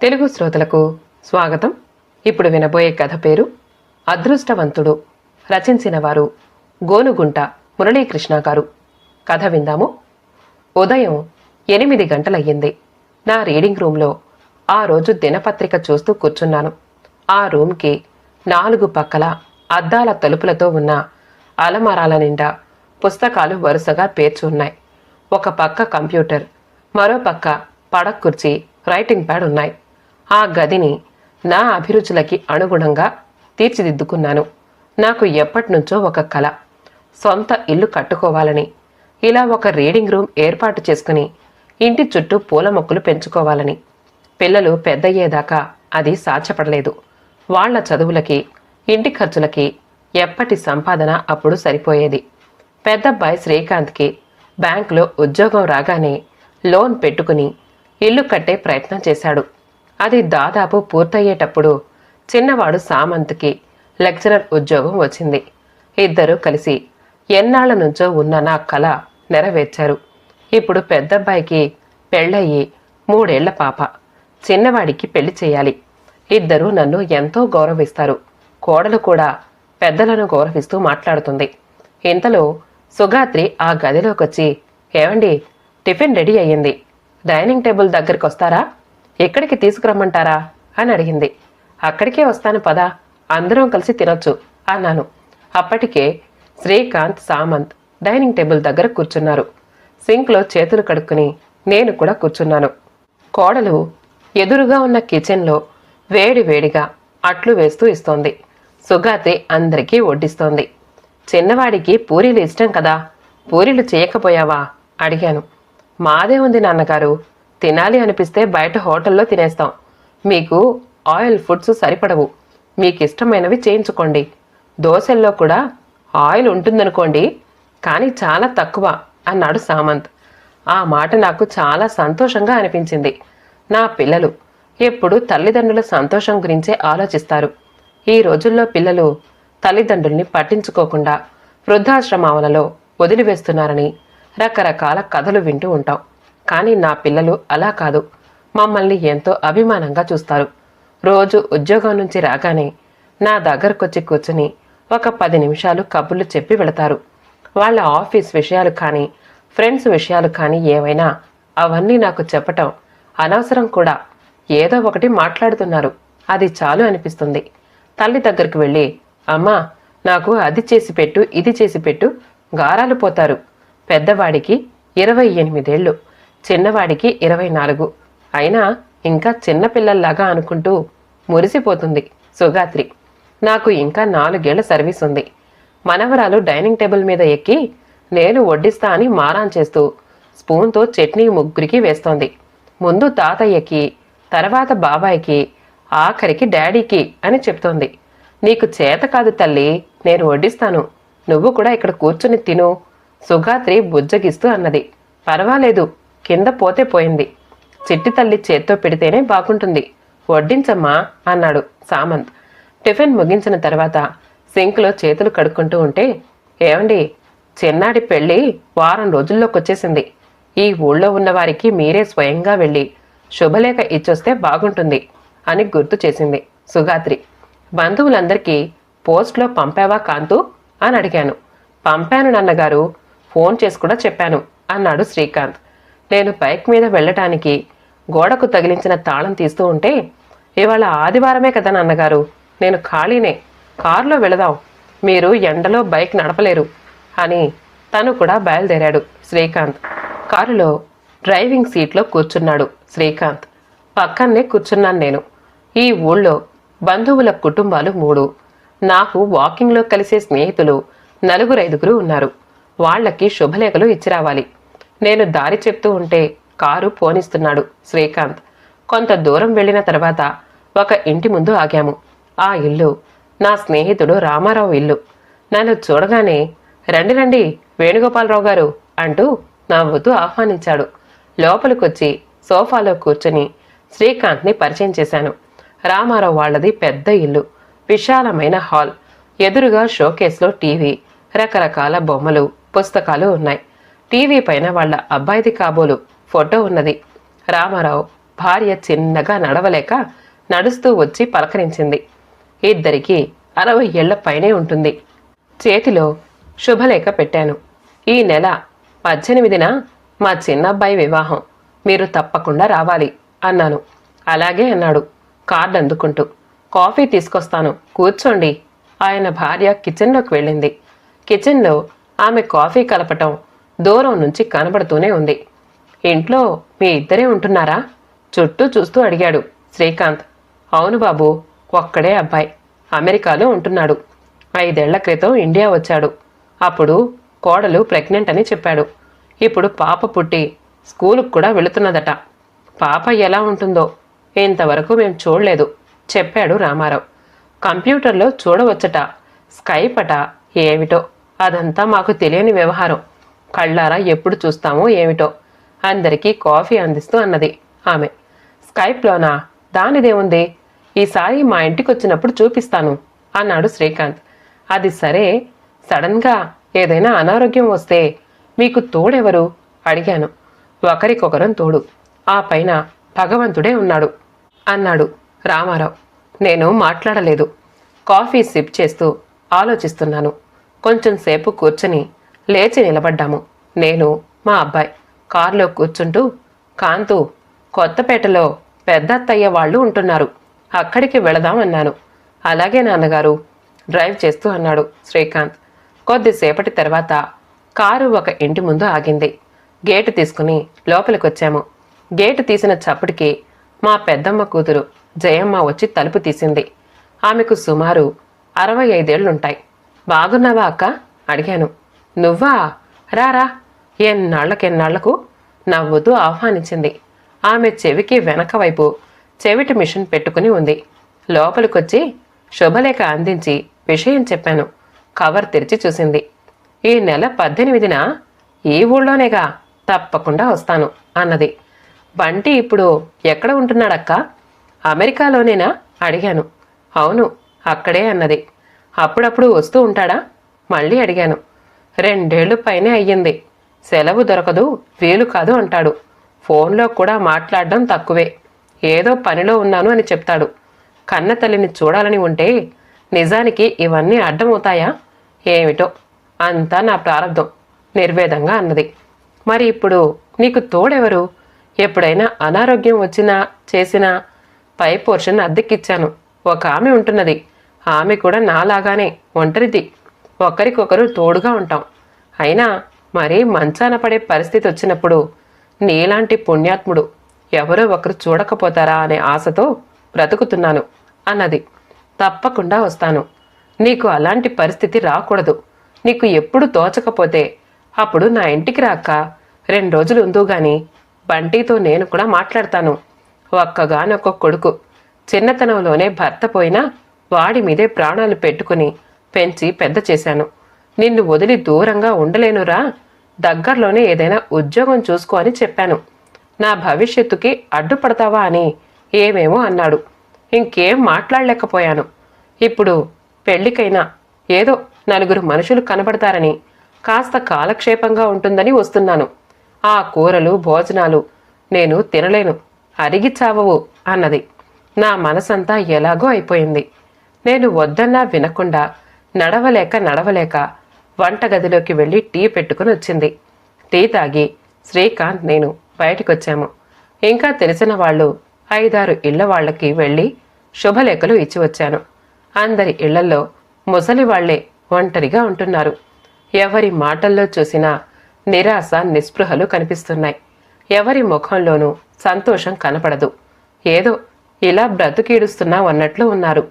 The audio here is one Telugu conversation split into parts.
తెలుగు శ్రోతలకు స్వాగతం. ఇప్పుడు వినబోయే కథ పేరు అదృష్టవంతుడు రచించిన వారు గోనుగుంట మురళీకృష్ణ గారు. కథ విందాము. ఉదయం ఎనిమిది గంటలయ్యింది. నా రీడింగ్ రూమ్లో ఆ రోజు దినపత్రిక చూస్తూ కూర్చున్నాను. ఆ రూమ్కి నాలుగు పక్కల అద్దాల తలుపులతో ఉన్న అలమరాల నిండా పుస్తకాలు వరుసగా పేర్చి ఉన్నాయి. ఒక పక్క కంప్యూటర్ మరో పక్క పడక కుర్చీ రైటింగ్ ప్యాడ్ ఉన్నాయి. ఆ గదిని నా అభిరుచులకి అనుగుణంగా తీర్చిదిద్దుకున్నాను. నాకు ఎప్పటినుంచో ఒక కళ సొంత ఇల్లు కట్టుకోవాలని ఇలా ఒక రీడింగ్ రూమ్ ఏర్పాటు చేసుకుని ఇంటి చుట్టూ పూల మొక్కలు పెంచుకోవాలని. పిల్లలు పెద్దయ్యేదాకా అది సాధ్యపడలేదు. వాళ్ళ చదువులకి ఇంటి ఖర్చులకి ఎప్పటి సంపాదన అప్పుడు సరిపోయేది. పెద్దబ్బాయి శ్రీకాంత్కి బ్యాంకులో ఉద్యోగం రాగానే లోన్ పెట్టుకుని ఇల్లు కట్టే ప్రయత్నం చేశాడు. అది దాదాపు పూర్తయ్యేటప్పుడు చిన్నవాడు సామంత్కి లెక్చరర్ ఉద్యోగం వచ్చింది. ఇద్దరూ కలిసి ఎన్నాళ్ళ నుంచో ఉన్న నా కళ నెరవేర్చారు. ఇప్పుడు పెద్దబ్బాయికి పెళ్ళయ్యి మూడేళ్ళ పాప. చిన్నవాడికి పెళ్ళి చేయాలి. ఇద్దరూ నన్ను ఎంతో గౌరవిస్తారు. కోడలు కూడా పెద్దలను గౌరవిస్తూ మాట్లాడుతుంది. ఇంతలో సుగాత్రి ఆ గదిలోకొచ్చి ఏమండి టిఫిన్ రెడీ అయ్యింది. డైనింగ్ టేబుల్ దగ్గరికి వస్తారా ఎక్కడికి తీసుకురమ్మంటారా? అని అడిగింది. అక్కడికే వస్తాను పదా అందరం కలిసి తినొచ్చు అన్నాను. అప్పటికే శ్రీకాంత్ సామంత్ డైనింగ్ టేబుల్ దగ్గర కూర్చున్నారు. సింక్లో చేతులు కడుక్కుని నేను కూడా కూర్చున్నాను. కోడలు ఎదురుగా ఉన్న కిచెన్లో వేడి వేడిగా అట్లు వేస్తూ ఇస్తోంది. సుగాతి అందరికీ వడ్డిస్తోంది. చిన్నవాడికి పూరీలు ఇష్టం కదా పూరీలు చేయకపోయావా? అడిగాను. మాదే ఉంది నాన్నగారు తినాలి అనిపిస్తే బయట హోటల్లో తినేస్తాం. మీకు ఆయిల్ ఫుడ్స్ సరిపడవు. మీకు ఇష్టమైనవి చేయించుకోండి. దోశల్లో కూడా ఆయిల్ ఉంటుందనుకోండి కానీ చాలా తక్కువ అన్నాడు సామంత్. ఆ మాట నాకు చాలా సంతోషంగా అనిపించింది. నా పిల్లలు ఎప్పుడు తల్లిదండ్రుల సంతోషం గురించే ఆలోచిస్తారు. ఈ రోజుల్లో పిల్లలు తల్లిదండ్రుల్ని పట్టించుకోకుండా వృద్ధాశ్రమాలలో వదిలివేస్తున్నారని రకరకాల కథలు వింటూ ఉంటాం. కానీ నా పిల్లలు అలా కాదు. మమ్మల్ని ఎంతో అభిమానంగా చూస్తారు. రోజు ఉద్యోగం నుంచి రాగానే నా దగ్గరకొచ్చి కూర్చుని ఒక పది నిమిషాలు కబుర్లు చెప్పి వెళతారు. వాళ్ళ ఆఫీస్ విషయాలు కానీ ఫ్రెండ్స్ విషయాలు కానీ ఏవైనా అవన్నీ నాకు చెప్పటం అనవసరం కూడా. ఏదో ఒకటి మాట్లాడుతున్నారు. అది చాలు అనిపిస్తుంది. తల్లి దగ్గరికి వెళ్ళి అమ్మా నాకు అది చేసి పెట్టు ఇది చేసి పెట్టు గారాలు పోతారు. పెద్దవాడికి ఇరవై ఎనిమిదేళ్ళు. చిన్నవాడికి ఇరవై నాలుగు. అయినా ఇంకా చిన్నపిల్లల్లాగా అనుకుంటూ మురిసిపోతుంది సుగాత్రి. నాకు ఇంకా నాలుగేళ్ళ సర్వీస్ ఉంది. మనవరాలు డైనింగ్ టేబుల్ మీద ఎక్కి నేను వడ్డిస్తా అని మారాన్ చేస్తూ స్పూన్తో చట్నీ ముగ్గురికి వేస్తోంది. ముందు తాతయ్యకి తర్వాత బాబాయ్కి ఆఖరికి డాడీకి అని చెప్తోంది. నీకు చేత కాదు తల్లి నేను వడ్డిస్తాను. నువ్వు కూడా ఇక్కడ కూర్చుని తిను సుగాత్రి బుజ్జగిస్తూ అన్నది. పర్వాలేదు కింద పోతే పోయింది. చిట్టి తల్లి చేత్తో పెడితేనే బాగుంటుంది. వడ్డించమ్మా అన్నాడు సామంత్. టిఫిన్ ముగించిన తర్వాత సింక్లో చేతులు కడుక్కుంటూ ఉంటే ఏమండి చిన్నాడి పెళ్ళి వారం రోజుల్లోకి వచ్చేసింది ఈ ఊళ్ళో ఉన్నవారికి మీరే స్వయంగా వెళ్ళి శుభలేఖ ఇచ్చొస్తే బాగుంటుంది అని గుర్తు చేసింది సుగాత్రి. బంధువులందరికీ పోస్ట్లో పంపావా కాంతు అని అడిగాను. పంపాను నాన్నగారు ఫోన్ చేసి కూడా చెప్పాను అన్నాడు శ్రీకాంత్. నేను బైక్ మీద వెళ్ళటానికి గోడకు తగిలించిన తాళం తీస్తూ ఉంటే ఇవాళ ఆదివారమే కదా నాన్నగారు. నేను ఖాళీనే. కారులో వెళదాం. మీరు ఎండలో బైక్ నడపలేరు అని తను కూడా బయలుదేరాడు శ్రీకాంత్. కారులో డ్రైవింగ్ సీట్లో కూర్చున్నాడు శ్రీకాంత్. పక్కనే కూర్చున్నాను నేను. ఈ ఊళ్ళో బంధువుల కుటుంబాలు మూడు. నాకు వాకింగ్లో కలిసే స్నేహితులు నలుగురు ఐదుగురు ఉన్నారు. వాళ్ళకి శుభలేఖలు ఇచ్చి రావాలి నేను దారి చెప్తూ ఉంటే కారు పోనిస్తున్నాడు శ్రీకాంత్. కొంత దూరం వెళ్ళిన తర్వాత ఒక ఇంటి ముందు ఆగాము. ఆ ఇల్లు నా స్నేహితుడు రామారావు ఇల్లు. నన్ను చూడగానే రండి రండి వేణుగోపాలరావు గారు అంటూ నవ్వుతూ ఆహ్వానించాడు. లోపలికొచ్చి సోఫాలో కూర్చుని శ్రీకాంత్ని పరిచయం చేశాను. రామారావు వాళ్ళది పెద్ద ఇల్లు విశాలమైన హాల్. ఎదురుగా షోకేస్లో టీవీ రకరకాల బొమ్మలు పుస్తకాలు ఉన్నాయి. టీవీ పైన వాళ్ళ అబ్బాయిది కాబోలు ఫోటో ఉన్నది. రామారావు భార్య చిన్నగా నడవలేక నడుస్తూ వచ్చి పలకరించింది. ఇద్దరికి అరవై ఏళ్ళ పైనే ఉంటుంది. చేతిలో శుభలేఖ పెట్టాను. ఈ నెల పద్దెనిమిదిన మా చిన్నబ్బాయి వివాహం. మీరు తప్పకుండా రావాలి అన్నాను. అలాగే అన్నాడు. కార్డు అందుకుంటూ. కాఫీ తీసుకొస్తాను. కూర్చోండి. ఆయన భార్య కిచెన్లోకి వెళ్ళింది. కిచెన్లో ఆమె కాఫీ కలపటం దూరం నుంచి కనబడుతూనే ఉంది. ఇంట్లో మీ ఇద్దరే ఉంటున్నారా? చుట్టూ చూస్తూ అడిగాడు శ్రీకాంత్. అవును బాబు ఒక్కడే అబ్బాయి. అమెరికాలో ఉంటున్నాడు. ఐదేళ్ళ క్రితం ఇండియా వచ్చాడు. అప్పుడు కోడలు ప్రెగ్నెంట్ అని చెప్పాడు. ఇప్పుడు పాప పుట్టి స్కూలుకు కూడా వెళుతున్నదట. పాప ఎలా ఉంటుందో ఇంతవరకు మేం చూడలేదు చెప్పాడు రామారావు. కంప్యూటర్లో చూడవచ్చట స్కైప్ అట ఏమిటో అదంతా మాకు తెలియని వ్యవహారం. కళ్ళారా ఎప్పుడు చూస్తామో ఏమిటో అందరికీ కాఫీ అందిస్తూ అన్నది ఆమె. స్కైప్లోనా దానిదేముంది ఈసారి మా ఇంటికి వచ్చినప్పుడు చూపిస్తాను అన్నాడు శ్రీకాంత్. అది సరే సడన్గా ఏదైనా అనారోగ్యం వస్తే మీకు తోడెవరు? అడిగాను. ఒకరికొకరం తోడు. ఆ పైన భగవంతుడే ఉన్నాడు అన్నాడు రామారావు. నేను మాట్లాడలేదు. కాఫీ సిప్ చేస్తూ ఆలోచిస్తున్నాను. కొంచెం సేపు కూర్చొని లేచి నిలబడ్డాము. నేను మా అబ్బాయి కారులో కూర్చుంటూ కాంతు కొత్తపేటలో పెద్దత్తయ్య వాళ్ళు ఉంటున్నారు. అక్కడికి వెళదామన్నాను అలాగే నాన్నగారు డ్రైవ్ చేస్తూ అన్నాడు శ్రీకాంత్. కొద్దిసేపటి తర్వాత కారు ఒక ఇంటి ముందు ఆగింది. గేటు తీసుకుని లోపలికొచ్చాము. గేటు తీసిన చప్పటికి మా పెద్దమ్మ కూతురు జయమ్మ వచ్చి తలుపు తీసింది. ఆమెకు సుమారు అరవై ఐదేళ్ళుంటాయి. బాగున్నావా అక్క? అడిగాను. నువ్వా? రారా. ఎన్నాళ్ళకెన్నాళ్ళకు నవ్వుతూ ఆహ్వానించింది. ఆమె చెవికి వెనక వైపు చెవిటి మిషన్ పెట్టుకుని ఉంది. లోపలికొచ్చి శుభలేఖ అందించి విషయం చెప్పాను. కవర్ తెరిచి చూసింది. ఈ నెల పద్దెనిమిదిన ఈ ఊళ్ళోనేగా తప్పకుండా వస్తాను అన్నది. బంటి ఇప్పుడు ఎక్కడ ఉంటున్నాడక్క? అమెరికాలోనేనా? అడిగాను. అవును అక్కడే అన్నది. అప్పుడప్పుడు వస్తూ ఉంటాడా? మళ్ళీ అడిగాను. రెండేళ్ళు పైనే అయ్యింది. సెలవు దొరకదు వీలు కాదు అంటాడు. ఫోన్లో కూడా మాట్లాడడం తక్కువే. ఏదో పనిలో ఉన్నాను అని చెప్తాడు. కన్న తల్లిని చూడాలని ఉంటే నిజానికి ఇవన్నీ అడ్డమవుతాయా? ఏమిటో. అంతా నా ప్రారంధం నిర్వేదంగా అన్నది. మరి ఇప్పుడు నీకు తోడెవరు? ఎప్పుడైనా అనారోగ్యం వచ్చినా చేసినా పై పోర్షన్ అద్దెకిచ్చాను. ఒక ఆమె ఉంటున్నది. ఆమె కూడా నాలాగానే ఒంటరిది. ఒకరికొకరు తోడుగా ఉంటాం. అయినా మరీ మంచాన పడే పరిస్థితి వచ్చినప్పుడు నీలాంటి పుణ్యాత్ముడు ఎవరో ఒకరు చూడకపోతారా అనే ఆశతో బ్రతుకుతున్నాను అన్నది. తప్పకుండా వస్తాను. నీకు అలాంటి పరిస్థితి రాకూడదు. నీకు ఎప్పుడు తోచకపోతే అప్పుడు నా ఇంటికి రాక రెండు రోజులు ఉందో గాని బంటితో నేను కూడా మాట్లాడతాను. ఒక్కగానొక్క కొడుకు చిన్నతనంలోనే భర్త పోయినా వాడి మీదే ప్రాణాలు పెట్టుకుని పెంచి పెద్ద చేశాను. నిన్ను వదిలి దూరంగా ఉండలేనురా. దగ్గరలోనే ఏదైనా ఉద్యోగం చూసుకో అని చెప్పాను. నా భవిష్యత్తుకి అడ్డుపడతావా అని ఏమేమో అన్నాడు. ఇంకేం మాట్లాడలేకపోయాను. ఇప్పుడు పెళ్ళికైనా ఏదో నలుగురు మనుషులు కనబడతారని కాస్త కాలక్షేపంగా ఉంటుందని వస్తున్నాను. ఆ కూరలు భోజనాలు నేను తినలేను. అరిగి చావవు అన్నది. నా మనసంతా ఎలాగో అయిపోయింది. నేను వద్దన్నా వినకుండా నడవలేక నడవలేక వంటగదిలోకి వెళ్ళి టీ పెట్టుకుని వచ్చింది. టీ తాగి శ్రీకాంత్ నేను బయటికొచ్చాము. ఇంకా తెలిసిన వాళ్ళు ఐదారు ఇళ్ళ వాళ్ళకి వెళ్ళి శుభలేఖలు ఇచ్చి వచ్చాను. అందరి ఇళ్ళలో ముసలి వాళ్ళే ఒంటరిగా ఉంటున్నారు. ఎవరి మాటల్లో చూసినా నిరాశ నిస్పృహలు కనిపిస్తున్నాయి. ఎవరి ముఖంలోనూ సంతోషం కనపడదు. ఏదో ఇలా బ్రతుకీడుస్తున్నాం అన్నట్లు ఉన్నారు.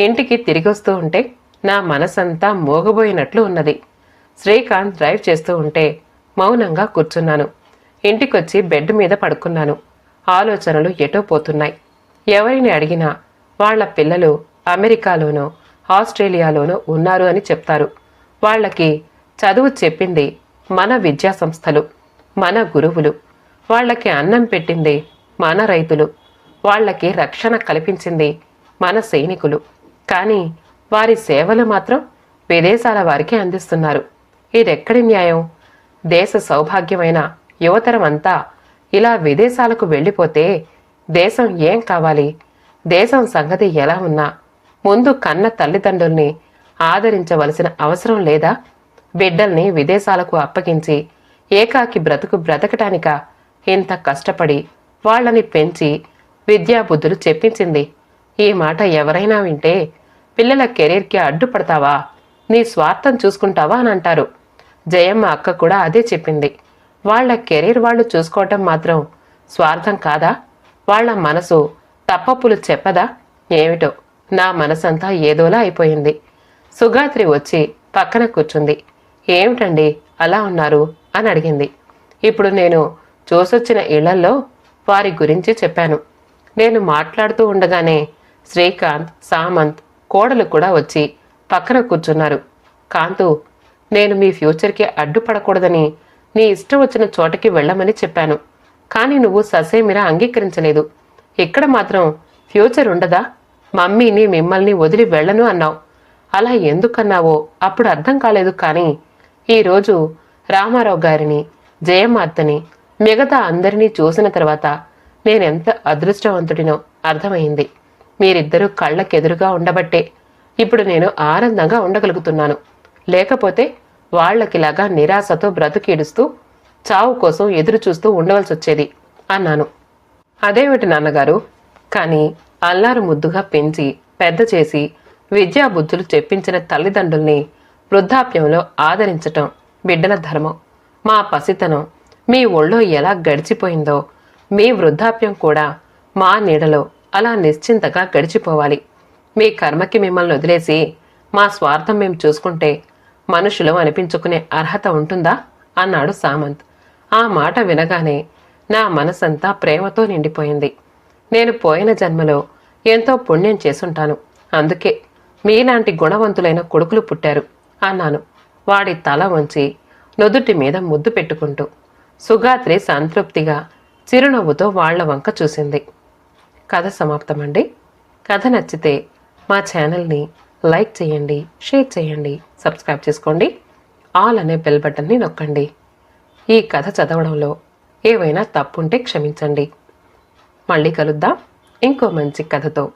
ఇంటికి తిరిగొస్తూ ఉంటే నా మనసంతా మోగబోయినట్లు ఉన్నది. శ్రీకాంత్ డ్రైవ్ చేస్తూ ఉంటే మౌనంగా కూర్చున్నాను. ఇంటికొచ్చి బెడ్ మీద పడుకున్నాను. ఆలోచనలు ఎటో పోతున్నాయి. ఎవరిని అడిగినా వాళ్ళ పిల్లలు అమెరికాలోనో ఆస్ట్రేలియాలోనో ఉన్నారు అని చెప్తారు. వాళ్ళకి చదువు చెప్పింది మన విద్యా సంస్థలు మన గురువులు. వాళ్ళకి అన్నం పెట్టింది మన రైతులు. వాళ్ళకి రక్షణ కల్పించింది మన సైనికులు. కానీ వారి సేవలు మాత్రం విదేశాల వారికి అందిస్తున్నారు. ఇదెక్కడి న్యాయం? దేశ సౌభాగ్యమైన యువతరం అంతా ఇలా విదేశాలకు వెళ్ళిపోతే దేశం ఏం కావాలి? దేశం సంగతి ఎలా ఉన్నా ముందు కన్న తల్లిదండ్రుల్ని ఆదరించవలసిన అవసరం లేదా? బిడ్డల్ని విదేశాలకు అప్పగించి ఏకాకి బ్రతుకు బ్రతకటానిక? ఇంత కష్టపడి వాళ్ళని పెంచి విద్యాబుద్ధులు చెప్పించింది. ఈ మాట ఎవరైనా వింటే పిల్లల కెరీర్కి అడ్డుపడతావా? నీ స్వార్థం చూసుకుంటావా అని అంటారు. జయమ్మ అక్క కూడా అదే చెప్పింది. వాళ్ళ కెరీర్ వాళ్ళు చూసుకోవటం మాత్రం స్వార్థం కాదా? వాళ్ళ మనసు తప్పప్పులు చెప్పదా? ఏమిటో? నా మనసంతా ఏదోలా అయిపోయింది. సుగాత్రి వచ్చి పక్కన కూర్చుంది. ఏమిటండి అలా ఉన్నారు? అని అడిగింది. ఇప్పుడు నేను చూసొచ్చిన ఇళ్ళల్లో వారి గురించి చెప్పాను. నేను మాట్లాడుతూ ఉండగానే శ్రీకాంత్ సామంత్ కోడలు కూడా వచ్చి పక్కన కూర్చున్నారు. కాంతు నేను మీ ఫ్యూచర్కి అడ్డుపడకూడదని నీ ఇష్టం వచ్చిన చోటకి వెళ్ళమని చెప్పాను. కానీ నువ్వు ససేమిరా అంగీకరించలేదు. ఇక్కడ మాత్రం ఫ్యూచర్ ఉండదా? మమ్మీని మిమ్మల్ని వదిలి వెళ్ళను అన్నావు. అలా ఎందుకన్నావో అప్పుడు అర్థం కాలేదు కానీ ఈరోజు రామారావు గారిని జయమార్తని మిగతా అందరినీ చూసిన తర్వాత నేనెంత అదృష్టవంతుడినో అర్థమైంది. మీరిద్దరూ కళ్ళకెదురుగా ఉండబట్టే. ఇప్పుడు నేను ఆనందంగా ఉండగలుగుతున్నాను. లేకపోతే వాళ్ళకిలాగా నిరాశతో బ్రతుకీడుస్తూ చావు కోసం ఎదురు చూస్తూ ఉండవలసి వచ్చేది అన్నాను అదేమిటి నాన్నగారు? కానీ అల్లారు ముద్దుగా పెంచి పెద్ద చేసి విద్యా బుద్ధులు చెప్పించిన తల్లిదండ్రుల్ని వృద్ధాప్యంలో ఆదరించటం బిడ్డల ధర్మం. మా పసితనం మీ ఒళ్ళో ఎలా గడిచిపోయిందో మీ వృద్ధాప్యం కూడా మా నీడలో అలా నిశ్చింతగా గడిచిపోవాలి. మీ కర్మకి మిమ్మల్ని వదిలేసి మా స్వార్థం మేము చూసుకుంటే మనుషులు అనిపించుకునే అర్హత ఉంటుందా? అన్నాడు సామంత్. ఆ మాట వినగానే నా మనసంతా ప్రేమతో నిండిపోయింది. నేను పోయిన జన్మలో ఎంతో పుణ్యం చేసుంటాను. అందుకే మీలాంటి గుణవంతులైన కొడుకులు పుట్టారు అన్నాను. వాడి తల వంచి నుదుటి మీద ముద్దు పెట్టుకుంటూ. సుగాత్రి సంతృప్తిగా చిరునవ్వుతో వాళ్ళ వంక చూసింది. కథ సమాప్తమండి. కథ నచ్చితే మా ఛానల్ని లైక్ చేయండి షేర్ చేయండి సబ్స్క్రైబ్ చేసుకోండి. ఆల్ అనే బెల్ బటన్ని నొక్కండి. ఈ కథ చదవడంలో ఏవైనా తప్పుంటే క్షమించండి. మళ్ళీ కలుద్దాం. ఇంకో మంచి కథతో.